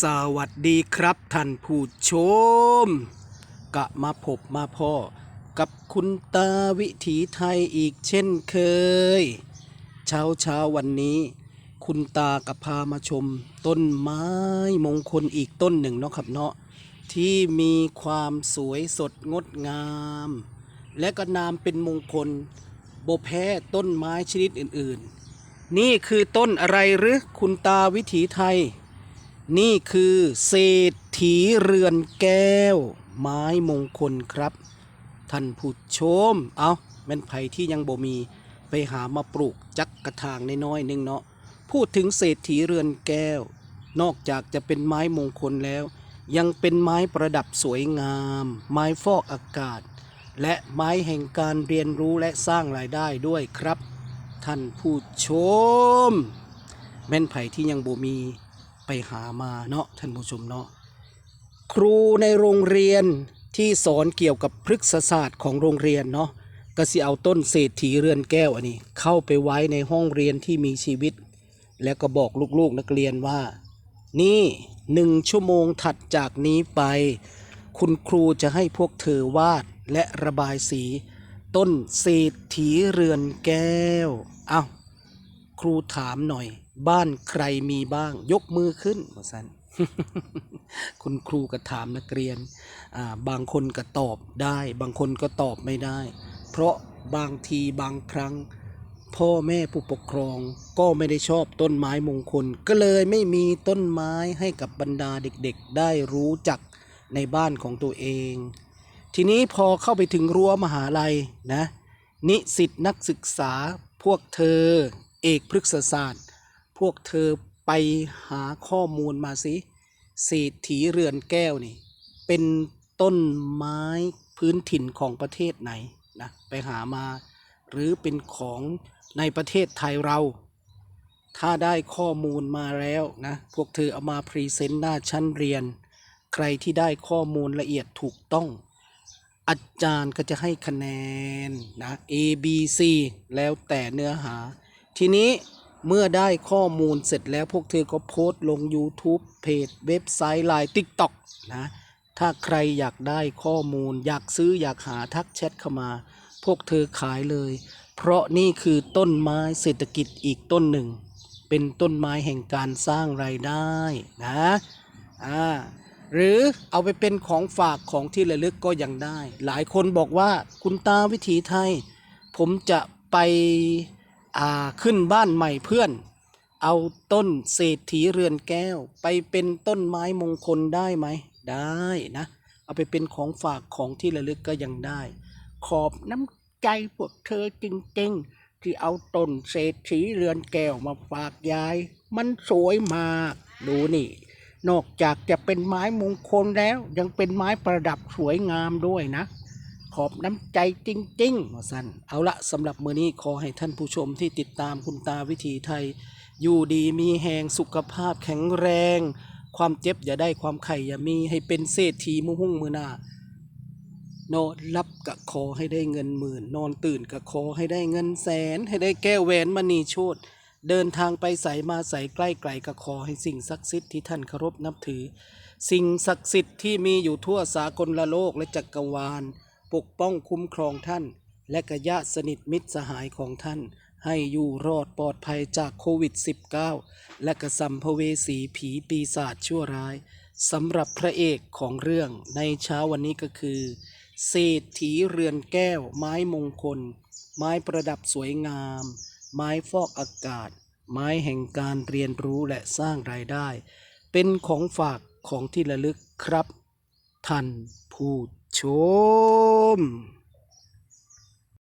สวัสดีครับท่านผู้ชม กะมาพบมาพ่อ กับคุณตาวิถีไทยอีกเช่นเคย เช้าเช้าวันนี้ คุณตากับพามาชม ต้นไม้มงคลอีกต้นหนึ่งเนาะครับเนาะที่มีความสวยสดงดงาม และก็นามเป็นมงคลโบแพ้ต้นไม้ชนิดอื่น ๆ นี่คือต้นอะไรหรือคุณตาวิถีไทย นี่คือเศรษฐีเรือนแก้ว ไม้มงคลครับ ท่านผู้ชม เอาแม่นไผ่ที่ยังบ่มีไปหามาปลูกจักกระถางน้อยๆหนึงเนาะพูดถึงเศรษฐีเรือนแก้ว นอกจากจะเป็นไม้มงคลแล้ว ยังเป็นไม้ประดับสวยงาม ไม้ฟอกอากาศ และไม้แห่งการเรียนรู้และสร้างรายได้ด้วยครับ ท่านผู้ชม แม่นไผ่ที่ยังบ่มี ไปหามาเนาะท่านผู้ชมเนาะครูในโรงเรียนที่สอนเกี่ยวกับพฤกษศาสตร์ของโรงเรียนเนาะก็สิเอาต้นเศรษฐีเรือนแก้วอันนี้ เข้าไปไว้ในห้องเรียนที่มีชีวิต แล้วก็บอกลูกๆนักเรียนว่า นี่หนึ่งชั่วโมงถัดจากนี้ไป คุณครูจะให้พวกเธอวาดและระบายสี ต้นเศรษฐีเรือนแก้ว เอาครูถามหน่อยบ้านใครมีบ้าง ยกมือขึ้นว่าสันคุณครูก็ถามนักเรียน บางคนก็ตอบได้ บางคนก็ตอบไม่ได้ เพราะบางทีบางครั้ง พ่อแม่ผู้ปกครองก็ไม่ได้ชอบต้นไม้มงคล ก็เลยไม่มีต้นไม้ให้กับบรรดาเด็กๆ ได้รู้จักในบ้านของตัวเอง ทีนี้พอเข้าไปถึงรั้วมหาลัยนะ นิสิตนักศึกษาพวกเธอ เอกพฤกษศาสตร์ วกเธอไปหาข้อมูลมาสิเศรษฐีเรือนแก้วนี่ เป็นต้นไม้พื้นถิ่นของประเทศไหนนะไปหามา หรือเป็นของในประเทศไทยเรา ถ้าได้ข้อมูลมาแล้วนะพวกเธอเอามาพรีเซนต์หน้าชั้นเรียน ใครที่ได้ข้อมูลละเอียดถูกต้อง อาจารย์ก็จะให้คะแนนนะ A B C แล้วแต่เนื้อหา ทีนี้ เมื่อได้ข้อมูลเสร็จแล้วพวกเธอก็โพสต์ลง YouTube เพจเว็บไซต์ไลน์ TikTok นะ ถ้าใครอยากได้ข้อมูล อยากซื้ออยากหาทักแชทเข้ามา พวกเธอขายเลย เพราะนี่คือต้นไม้เศรษฐกิจอีกต้นหนึ่ง เป็นต้นไม้แห่งการสร้างรายได้นะอ่าหรือเอาไปเป็นของฝากของที่ระลึกก็ยังได้ หลายคนบอกว่าคุณตาวิถีไทย ผมจะไป อ่าขึ้นบ้านใหม่เพื่อน เอาต้นเศรษฐีเรือนแก้ว ไปเป็นต้นไม้มงคลได้ไหม ได้นะ เอาไปเป็นของฝากของที่ระลึกก็ยังได้ ขอบน้ำใจพวกเธอจริงๆ ที่เอาต้นเศรษฐีเรือนแก้วมาฝากยาย มันสวยมาก ดูนี่ นอกจากจะเป็นไม้มงคลแล้วยังเป็นไม้ประดับสวยงามด้วยนะ ขอบน้ำใจจริงๆมาสั้นเอาละสำหรับมือนี้ขอให้ท่านผู้ชมที่ติดตามคุณตาวิถีไทย อยู่ดีมีแหงสุขภาพแข็งแรง ความเจ็บอย่าได้ความไข่อย่ามีให้เป็นเศรษฐีมุหุ่งมือหน้านอนรับกะขอให้ได้เงินหมื่น นอนตื่นกะขอให้ได้เงินแสน ให้ได้แก้วแหวนมณีโชตเดินทางไปใสมาใสใกล้ไกลกะขอให้สิ่งศักดิ์สิทธิ์ที่ท่านเคารพนับถือ สิ่งศักดิ์สิทธิ์ที่มีอยู่ทั่วสากลละโลกและจักรวาล ปกป้องคุ้มครองท่าน และกะญาติสนิทมิตรสหายของท่าน ให้อยู่รอดปลอดภัยจากโควิด -19 และกระสัมภเวสีผีปีศาจชั่วร้ายสำหรับพระเอกของเรื่องในเช้าวันนี้ก็คือ เศรษฐีเรือนแก้ว ไม้มงคล ไม้ประดับสวยงาม ไม้ฟอกอากาศ ไม้แห่งการเรียนรู้และสร้างรายได้ เป็นของฝากของที่ระลึกครับท่านผู้ ชม